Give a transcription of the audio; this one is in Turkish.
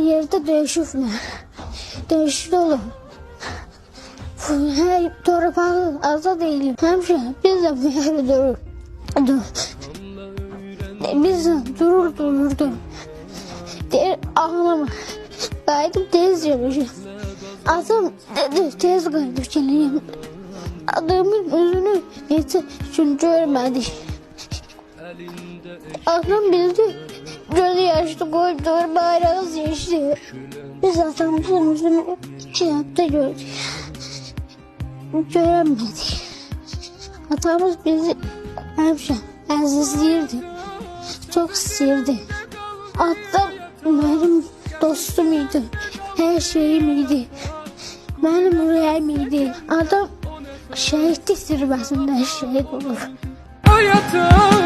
yerde döyüşüblər. Döyüşlü olub. Hər torpağı azad edilib. Həmişə biz bu yerdə durur. Dur. Biz də durur dururdu. Deyir ağlama. Qayıdıb tez yemişim. Atam dedi tez qayıdıb gələyim. Adamın üzünü heç üçün görmədik. Adam bildi. Gözü yaşlı koydu, bayrağı seçti. Biz iki hafta gördük. Göremedik. Atamız bizi hemşe əzizləyirdi. Çok istəyirdi. Atam benim dostum idi. Her şeyim idi. Benim rüyam idi. Adam şehitlik zirvəsində şehit olur. Hayata